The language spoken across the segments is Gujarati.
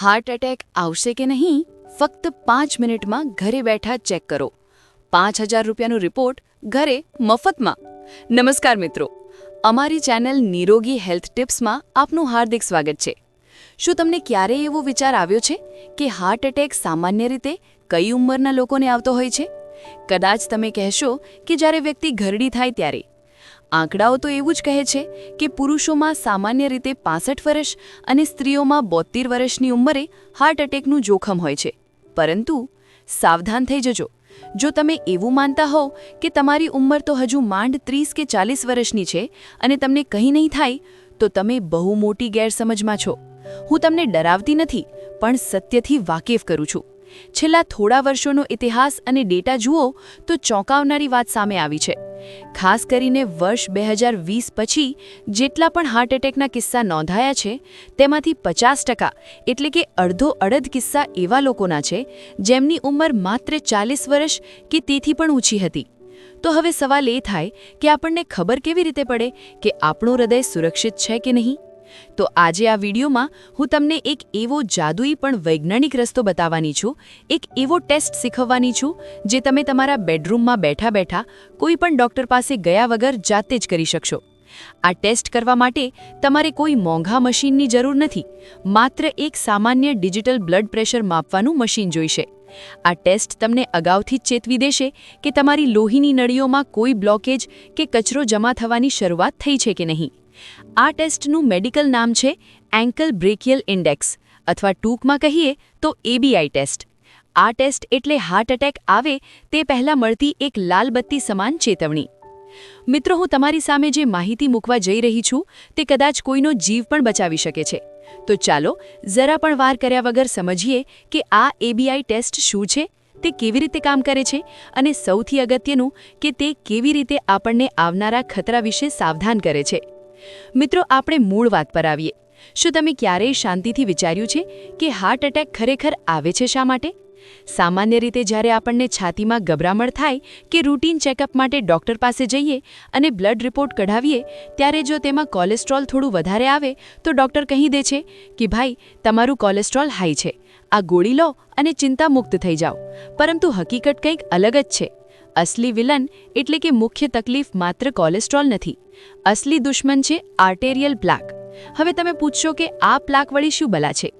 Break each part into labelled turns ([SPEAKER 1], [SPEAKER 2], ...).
[SPEAKER 1] હાર્ટ એટેક આવશે કે નહીં, ફક્ત પાંચ મિનિટમાં ઘરે બેઠા ચેક કરો. પાંચ હજાર રૂપિયાનો રિપોર્ટ ઘરે મફતમાં. નમસ્કાર મિત્રો, અમારી ચેનલ નિરોગી હેલ્થ ટિપ્સમાં આપનું હાર્દિક સ્વાગત છે. શું તમને ક્યારેય એવો વિચાર આવ્યો છે કે હાર્ટ એટેક સામાન્ય રીતે કઈ ઉંમરના લોકોને આવતો હોય છે? કદાચ તમે કહેશો કે જ્યારે વ્યક્તિ ઘરડી થાય ત્યારે. આંકડાઓ તો એવું જ કહે છે કે પુરુષોમાં સામાન્ય રીતે પાસઠ વર્ષ અને સ્ત્રીઓમાં બોતેર વર્ષની ઉંમરે હાર્ટ એટેકનું જોખમ હોય છે. પરંતુ સાવધાન થઈ જજો. જો તમે એવું માનતા હોવ કે તમારી ઉંમર તો હજુ માંડ ત્રીસ કે ચાલીસ વર્ષની છે અને તમને કંઈ નહીં થાય, તો તમે બહુ મોટી ગેરસમજમાં છો. હું તમને ડરાવતી નથી, પણ સત્યથી વાકેફ કરું છું. છેલ્લા થોડા વર્ષોનો ઇતિહાસ અને ડેટા જુઓ તો ચોંકાવનારી વાત સામે આવી છે. ખાસ કરીને વર્ષ બે હજાર વીસ પછી જેટલા પણ હાર્ટ એટેકના કિસ્સા નોંધાયા છે, તેમાંથી પચાસ ટકા એટલે કે અડધો અડધ કિસ્સા એવા લોકોના છે, જેમની ઉંમર માત્ર ચાલીસ વર્ષ કે તેથી પણ ઊંચી હતી. તો હવે સવાલ એ થાય કે આપણને ખબર કેવી રીતે પડે કે આપણું હૃદય સુરક્ષિત છે કે નહીં? તો આજે આ વિડીયોમાં હું તમને એક એવો જાદુઈ પણ વૈજ્ઞાનિક રસ્તો બતાવવાની છું, એક એવો ટેસ્ટ શીખવવાની છું, જે તમે તમારા બેડરૂમમાં બેઠા બેઠા કોઈ પણ ડૉક્ટર પાસે ગયા વગર જાતે જ કરી શકશો. આ ટેસ્ટ કરવા માટે તમારે કોઈ મોંઘા મશીનની જરૂર નથી, માત્ર એક સામાન્ય ડિજિટલ બ્લડ પ્રેશર માપવાનું મશીન જોઈશે. આ ટેસ્ટ તમને અગાઉથી જ ચેતવી દેશે કે તમારી લોહીની નળીઓમાં કોઈ બ્લોકેજ કે કચરો જમા થવાની શરૂઆત થઈ છે કે નહીં. આ ટેસ્ટનું મેડિકલ નામ છે એન્કલ બ્રેકિયલ ઇન્ડેક્સ. અથવા ટૂંકમાં કહીએ તો એબીઆઈ ટેસ્ટ. આ ટેસ્ટ એટલે હાર્ટ એટેક આવે તે પહેલાં મળતી એક લાલબત્તી સમાન ચેતવણી. મિત્રો, હું તમારી સામે જે માહિતી મૂકવા જઈ રહી છું તે કદાચ કોઈનો જીવ પણ બચાવી શકે છે. તો ચાલો જરા પણ વાર કર્યા વગર સમજીએ કે આ એબીઆઈ ટેસ્ટ શું છે, તે કેવી રીતે કામ કરે છે અને સૌથી અગત્યનું કે તે કેવી રીતે આપણને આવનારા ખતરા વિશે સાવધાન કરે છે. મિત્રો, આપણે મૂળ વાત પર આવીએ. શું તમે ક્યારેય શાંતિથી વિચાર્યું છે કે હાર્ટ એટેક ખરેખર આવે છે શા માટે? સામાન્ય રીતે જ્યારે આપણને છાતીમાં ગભરામણ થાય કે રૂટીન ચેકઅપ માટે ડૉક્ટર પાસે જઈએ અને બ્લડ રિપોર્ટ કઢાવીએ, ત્યારે જો તેમાં કોલેસ્ટ્રોલ થોડું વધારે આવે, તો ડૉક્ટર કહી દે છે કે ભાઈ, તમારું કોલેસ્ટ્રોલ હાઈ છે. આ ગોળી લો અને ચિંતામુક્ત થઈ જાઓ. પરંતુ હકીકત કંઈક અલગ જ છે. અસલી વિલન એટલે કે મુખ્ય તકલીફ માત્ર કોલેસ્ટ્રોલ નથી. અસલી દુશ્મન છે આર્ટેરિયલ પ્લાક. હવે તમે પૂછશો કે આ પ્લાક વળી શું બલા છે?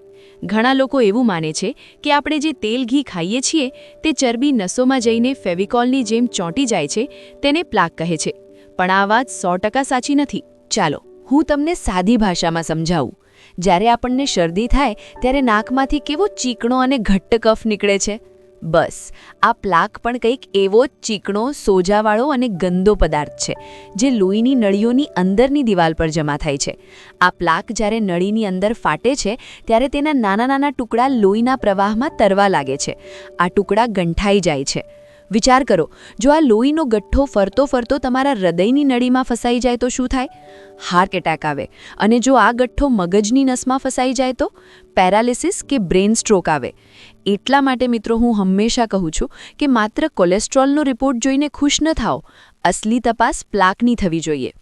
[SPEAKER 1] ઘણા લોકો એવું માને છે કે આપણે જે તેલ ઘી ખાઈએ છીએ તે ચરબી નસોમાં જઈને ફેવિકોલની જેમ ચોંટી જાય છે તેને પ્લાક કહે છે. પણ આ વાત સો સાચી નથી. ચાલો, હું તમને સાદી ભાષામાં સમજાવું. જ્યારે આપણને શરદી થાય ત્યારે નાકમાંથી કેવો ચીકણો અને ઘટ્ટ કફ નીકળે છે? બસ. આ પ્લાક પણ કંઈક એવો ચીકણો, સોજાવાળો અને ગંદો પદાર્થ છે, જે લોહીની નળીઓની અંદરની દિવાલ પર જમા થાય છે. આ પ્લાક જ્યારે નળીની અંદર ફાટે છે, ત્યારે તેના નાના નાના ટુકડા લોહીના પ્રવાહમાં તરવા લાગે છે. આ ટુકડા ગંઠાઈ જાય છે. વિચાર કરો, જો આ લોહીનો ગઠ્ઠો ફરતો ફરતો તમારા હૃદયની નળીમાં ફસાઈ જાય તો શું થાય? હાર્ટ એટેક આવે. અને જો આ ગઠ્ઠો મગજની નસમાં ફસાઈ જાય તો? પેરાલિસિસ કે બ્રેન સ્ટ્રોક આવે. એટલા માટે મિત્રો હું હંમેશા કહું છું કે માત્ર કોલેસ્ટ્રોલનો રિપોર્ટ જોઈને ખુશ ન થાઓ. અસલી તપાસ પ્લાકની થવી જોઈએ.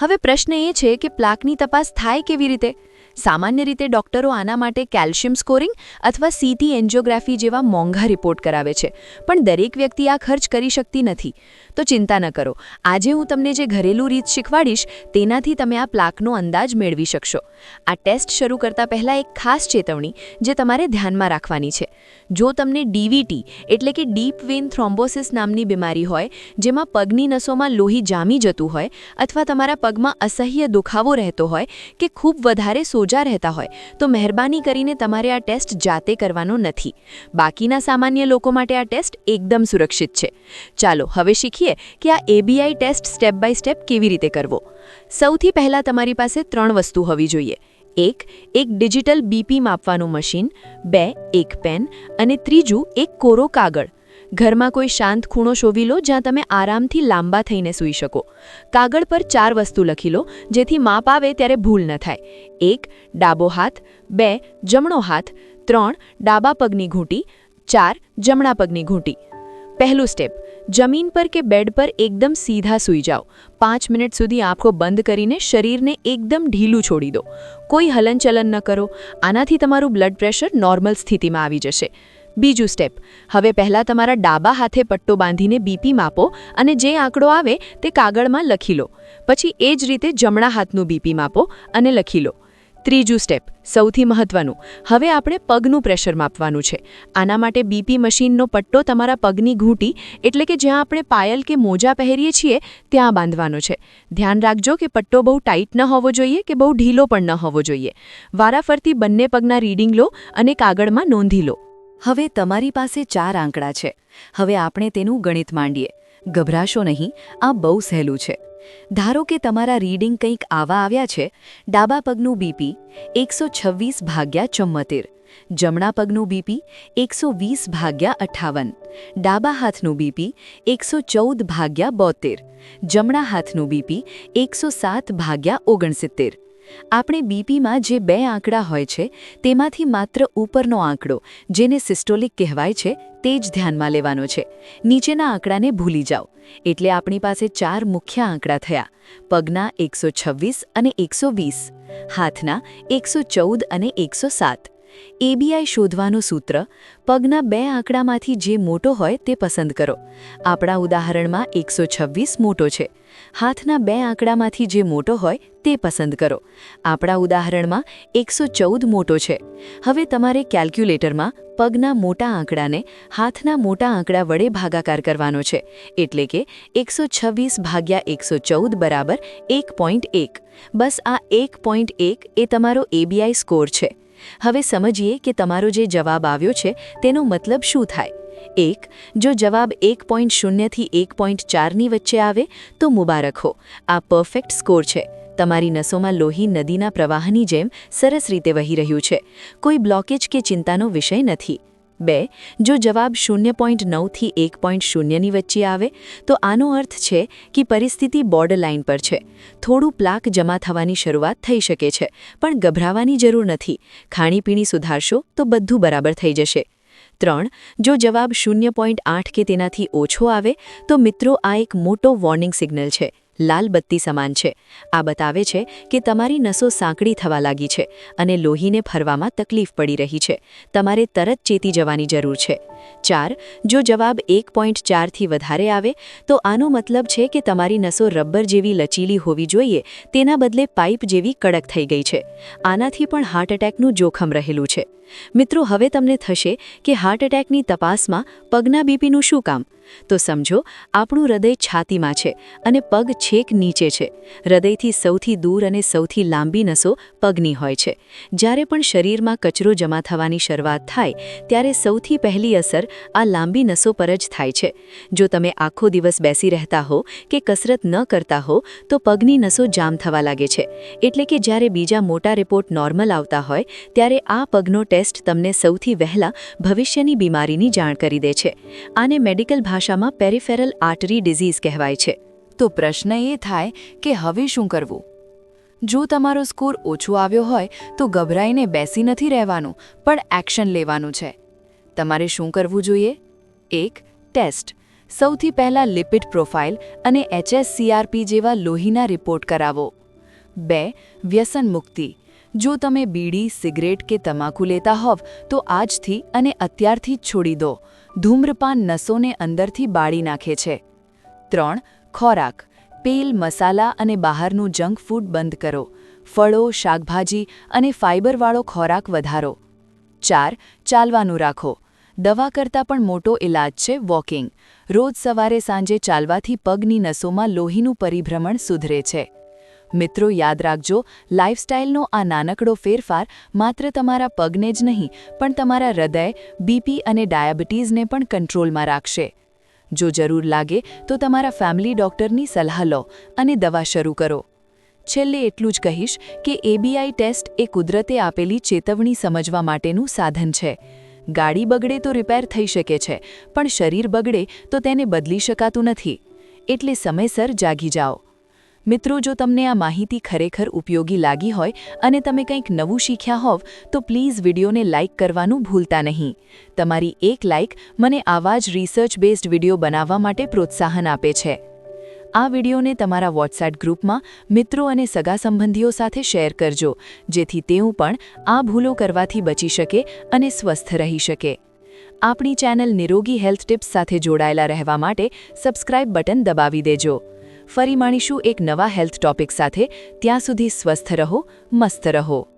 [SPEAKER 1] હવે પ્રશ્ન એ છે કે પ્લાકની તપાસ થાય કેવી રીતે? સામાન્ય રીતે ડોક્ટરો આના માટે કેલ્શિયમ સ્કોરિંગ અથવા સીટી એન્જિયોગ્રાફી જેવા મોંઘા રિપોર્ટ કરાવે છે. પણ દરેક વ્યક્તિ આ ખર્ચ કરી શકતી નથી. તો ચિંતા ન કરો. આજે હું તમને જે ઘરેલું રીત શીખવાડીશ, તેનાથી તમે આ પ્લાકનો અંદાજ મેળવી શકશો. આ ટેસ્ટ શરૂ કરતા પહેલાં એક ખાસ ચેતવણી જે તમારે ધ્યાનમાં રાખવાની છે. જો તમને ડીવીટી એટલે કે ડીપ વેન થ્રોમ્બોસિસ નામની બીમારી હોય, જેમાં પગની નસોમાં લોહી જામી જતું હોય અથવા તમારા પગમાં અસહ્ય દુખાવો રહેતો હોય કે ખૂબ વધારે સોજ સોજા રહેતા હોય, તો મહેરબાની કરીને તમારે આ ટેસ્ટ જાતે કરવાનો નથી. બાકીના સામાન્ય લોકો માટે આ ટેસ્ટ એકદમ સુરક્ષિત છે. ચાલો, હવે શીખીએ કે આ ABI test step by step કેવી રીતે કરવો. સૌથી પહેલાં તમારી પાસે ત્રણ વસ્તુ હોવી જોઈએ. એક એક ડિજિટલ બીપી માપવાનું મશીન, બે, એક પેન અને ત્રીજું, એક કોરો કાગળ. ઘરમાં કોઈ શાંત ખૂણો શોવી લો જ્યાં તમે આરામથી લાંબા થઈને સૂઈ શકો. કાગળ પર ચાર વસ્તુ લખી લો, જેથી માપ આવે ત્યારે ભૂલ ન થાય. એક, ડાબો હાથ. બે, જમણો હાથ. ત્રણ, ડાબા પગની ઘૂંટી. ચાર, જમણા પગની ઘૂંટી. પહેલું સ્ટેપ,
[SPEAKER 2] જમીન પર કે બેડ પર એકદમ સીધા સૂઈ જાઓ. પાંચ મિનિટ સુધી આંખો બંધ કરીને શરીરને એકદમ ઢીલું છોડી દો. કોઈ હલનચલન ન કરો. આનાથી તમારું બ્લડ પ્રેશર નોર્મલ સ્થિતિમાં આવી જશે. બીજું સ્ટેપ હવે પહેલાં તમારા ડાબા હાથે પટ્ટો બાંધીને બીપી માપો અને જે આંકડો આવે તે કાગળમાં લખી લો. પછી એ જ રીતે જમણા હાથનું બીપી માપો અને લખી લો. ત્રીજું સ્ટેપ સૌથી મહત્વનું. હવે આપણે પગનું પ્રેશર માપવાનું છે. આના માટે બીપી મશીનનો પટ્ટો તમારા પગની ઘૂંટી, એટલે કે જ્યાં આપણે પાયલ કે મોજા પહેરીએ છીએ, ત્યાં બાંધવાનો છે. ધ્યાન રાખજો કે પટ્ટો બહુ ટાઈટ ન હોવો જોઈએ કે બહુ ઢીલો પણ ન હોવો જોઈએ. વારાફરતી બંને પગના રીડિંગ લો અને કાગળમાં નોંધી લો.
[SPEAKER 1] હવે તમારી પાસે ચાર આંકડા છે. હવે આપણે તેનું ગણિત માંડીએ. ગભરાશો નહીં, આ બહુ સહેલું છે. ધારો કે તમારા રીડિંગ કંઈક આવા આવ્યા છે. ડાબા પગનું બીપી એકસો છવ્વીસ ભાગ્યા ચુમ્મતેર જમણા પગનું બીપી એકસો વીસ ભાગ્યા અઠ્ઠાવન ડાબા હાથનું બીપી એકસો ચૌદ ભાગ્યા બોતેર. જમણા હાથનું બીપી એકસો સાત ભાગ્યા ઓગણસિત્તેર. આપણે બીપીમાં જે બે આંકડા હોય છે, તેમાંથી માત્ર ઉપરનો આંકડો, જેને સિસ્ટોલિક કહેવાય છે, તે જ ધ્યાનમાં લેવાનો છે. નીચેના આંકડાને ભૂલી જાઓ. એટલે આપણી પાસે ચાર મુખ્ય આંકડા થયા. પગના એકસો અને એકસો હાથના એકસો અને એકસો સાત. એબીઆઈ શોધવાનું સૂત્ર, પગના બે આંકડામાંથી જે મોટો હોય તે પસંદ કરો. આપણા ઉદાહરણમાં એકસો મોટો છે. હાથના બે આંકડામાંથી જે મોટો હોય તે પસંદ કરો. આપણા ઉદાહરણમાં એકસો મોટો છે. હવે તમારે કેલ્ક્યુલેટરમાં પગના મોટા આંકડાને હાથના મોટા આંકડા વડે ભાગાકાર કરવાનો છે. એટલે કે એકસો છવ્વીસ ભાગ્યા એકસો ચૌદ બરાબર એક પોઈન્ટ એક. બસ આ એક પોઈન્ટ એક એ તમારો એબીઆઈ સ્કોર છે. હવે સમજીએ કે તમારો જે જવાબ આવ્યો છે, તેનો મતલબ શું થાય? એક, જો જવાબ એક પોઈન્ટ શૂન્યથી એક પોઈન્ટ ચારની વચ્ચે આવે, તો મુબારક હો. આ પરફેક્ટ સ્કોર છે. તમારી નસોમાં લોહી નદીના પ્રવાહની જેમ સરસ રીતે વહી રહ્યું છે. કોઈ બ્લોકેજ કે ચિંતાનો વિષય નથી. બે, જો જવાબ શૂન્ય પોઈન્ટ નવથી એક પોઈન્ટ શૂન્યની વચ્ચે આવે, તો આનો અર્થ છે કે પરિસ્થિતિ બોર્ડર લાઇન પર છે. થોડું પ્લાક જમા થવાની શરૂઆત થઈ શકે છે, પણ ગભરાવાની જરૂર નથી. ખાણીપીણી સુધારશો તો બધું બરાબર થઈ જશે. ત્રણ, જો જવાબ શૂન્ય પોઈન્ટ આઠ કે તેનાથી ઓછો આવે, તો મિત્રો આ એક મોટો વોર્નિંગ સિગ્નલ છે. લાલ બત્તી સમાન છે. આ બતાવે છે કે તમારી નસો સાંકડી થવા લાગી છે અને લોહીને ફરવામાં તકલીફ પડી રહી છે. તમારે તરત ચેતી જવાની જરૂર છે. ચાર, જો જવાબ એક પોઈન્ટ ચારથી વધારે આવે, તો આનો મતલબ છે કે તમારી નસો રબર જેવી લચીલી હોવી જોઈએ, તેના બદલે પાઇપ જેવી કડક થઈ ગઈ છે. આનાથી પણ હાર્ટ એટેકનું જોખમ રહેલું છે. મિત્રો, હવે તમને થશે કે હાર્ટ એટેકની તપાસમાં પગના બીપીનું શું કામ? તો સમજો, આપણું હૃદય છાતીમાં છે અને પગ છેક નીચે છે. હૃદયથી સૌથી દૂર અને સૌથી લાંબી નસો પગની હોય છે. જ્યારે પણ શરીરમાં કચરો જમા થવાની શરૂઆત થાય, ત્યારે સૌથી પહેલી અસર આ લાંબી નસો પર જ થાય છે. જો તમે આખો દિવસ બેસી રહેતા હો કે કસરત ન કરતા હો, તો પગની નસો જામ થવા લાગે છે. એટલે કે જ્યારે બીજા મોટા રિપોર્ટ નોર્મલ આવતા હોય, ત્યારે આ પગનો ટેસ્ટ તમને સૌથી વહેલા ભવિષ્યની બીમારીની જાણ કરી દે છે. આને મેડિકલ ભાષામાં પેરિફેરલ આર્ટરી ડિઝીઝ કહેવાય છે. તો પ્રશ્ન એ થાય કે હવે શું કરવું? જો તમારો સ્કોર ઓછો આવ્યો હોય, તો ગભરાઈને બેસી નથી રહેવાનું, પણ એક્શન લેવાનું છે. તમારે શું કરવું જોઈએ? એક, ટેસ્ટ. સૌથી પહેલાં લિપિડ પ્રોફાઇલ અને એચએસસીઆરપી જેવા લોહીના રિપોર્ટ કરાવો. બે, વ્યસન મુક્તિ. જો તમે બીડી, સિગરેટ કે તમાકુ લેતા હોવ, તો આજથી અને અત્યારથી જ છોડી દો. ધૂમ્રપાન નસોને અંદરથી બાળી નાખે છે. ત્રણ, ખોરાક. તેલ, મસાલા અને બહારનું જંક ફૂડ બંધ કરો. ફળો, શાકભાજી અને ફાઇબરવાળો ખોરાક વધારો. ચાર, ચાલવાનું રાખો. દવા કરતાં પણ મોટો ઇલાજ છે વોકિંગ. રોજ સવારે સાંજે ચાલવાથી પગની નસોમાં લોહીનું પરિભ્રમણ સુધરે છે. મિત્રો યાદ રાખજો લાઇફસ્ટાઇલનો આ નાનકડો ફેરફાર માત્ર તમારા પગને જ નહીં, પણ તમારા હૃદય બીપી અને ડાયાબિટીસને પણ કંટ્રોલમાં રાખશે. જો જરૂર લાગે તો તમારા ફેમિલી ડોક્ટરની સલાહ લો અને દવા શરૂ કરો. છેલ્લે એટલું જ કહીશ કે એબીઆઈ ટેસ્ટ એ કુદરતે આપેલી ચેતવણી સમજવા માટેનું સાધન છે. ગાડી બગડે તો રિપેર થઈ શકે છે, પણ શરીર બગડે તો તેને બદલી શકાતું નથી. એટલે સમયસર જાગી જાઓ.
[SPEAKER 2] મિત્રો, જો તમને આ માહિતી ખરેખર ઉપયોગી લાગી હોય અને તમે કંઈક નવું શીખ્યા હોવ, તો પ્લીઝ વિડીયોને લાઇક કરવાનું ભૂલતા નહીં. તમારી એક લાઇક મને આવા જ રિસર્ચ બેઝડ વીડિયો બનાવવા માટે પ્રોત્સાહન આપે છે. આ વિડીયોને તમારા વોટ્સએપ ગ્રુપમાં મિત્રો અને સગા સંબંધીઓ સાથે શેર કરજો, જેથી તેઓ પણ આ ભૂલો કરવાથી બચી શકે અને સ્વસ્થ રહી શકે. આપણી ચેનલ નિરોગી હેલ્થ ટિપ્સ સાથે જોડાયેલા રહેવા માટે સબસ્ક્રાઇબ બટન દબાવી દેજો. ફરી માણીશું એક નવા હેલ્થ ટોપિક સાથે. ત્યાં સુધી સ્વસ્થ રહો મસ્ત રહો.